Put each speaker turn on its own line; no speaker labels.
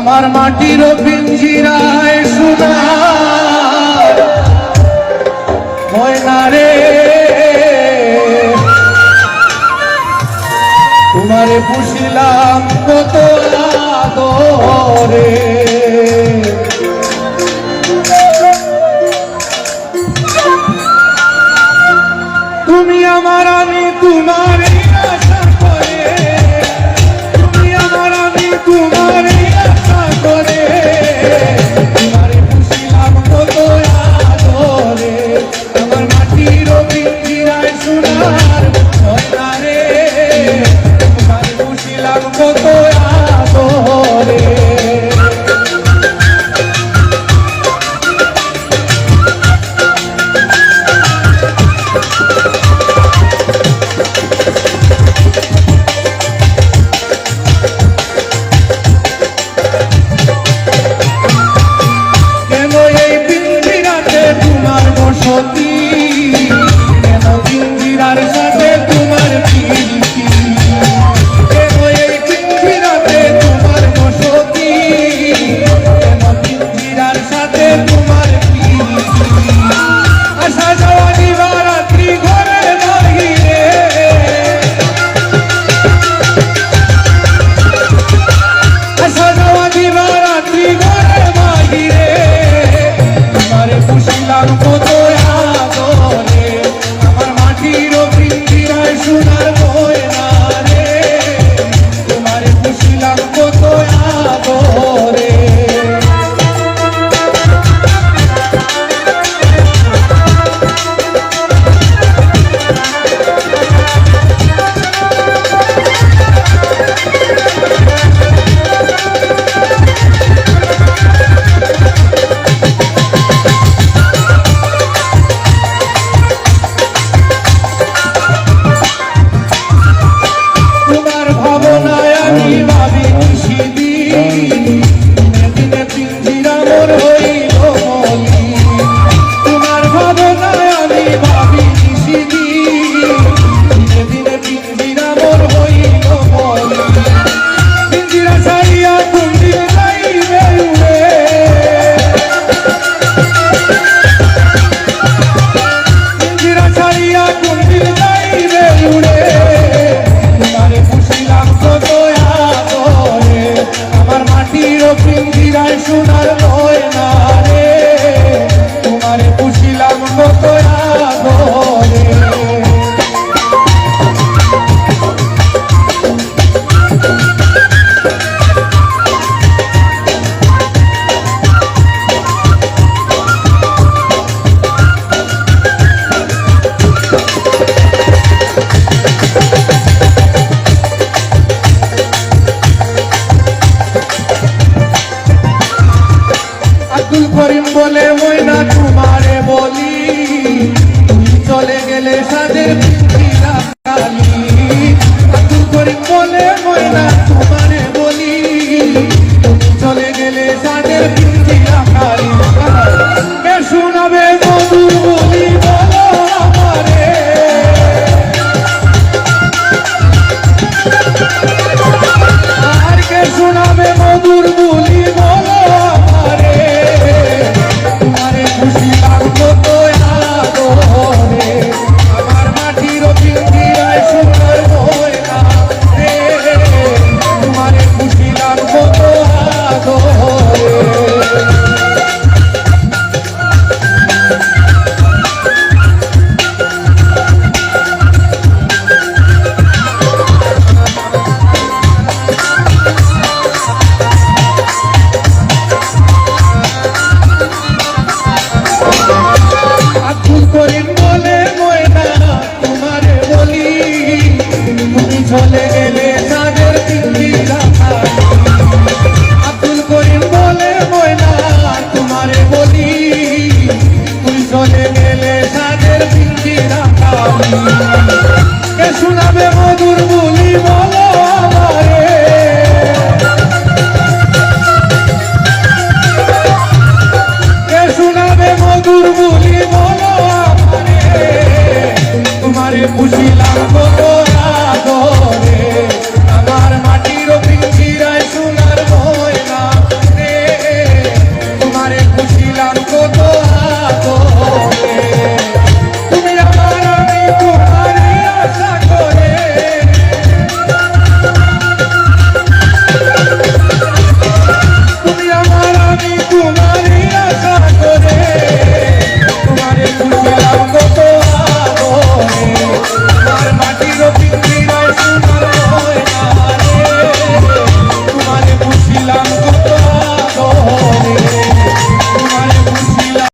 আমার মাটির পিঞ্জিরায় সোনা ময়না রে। তোমারে পুষিলাম কত রে তুমি আমার আমি তোমারে 风行万里我从 চিরায় সোনার চলে ময়না তোমারে বলি চলে গেলে সাদের কালি আব্দুল করিম বলে ময়না মতো বুঝিলাম বাটির পিন্দিরায় শুন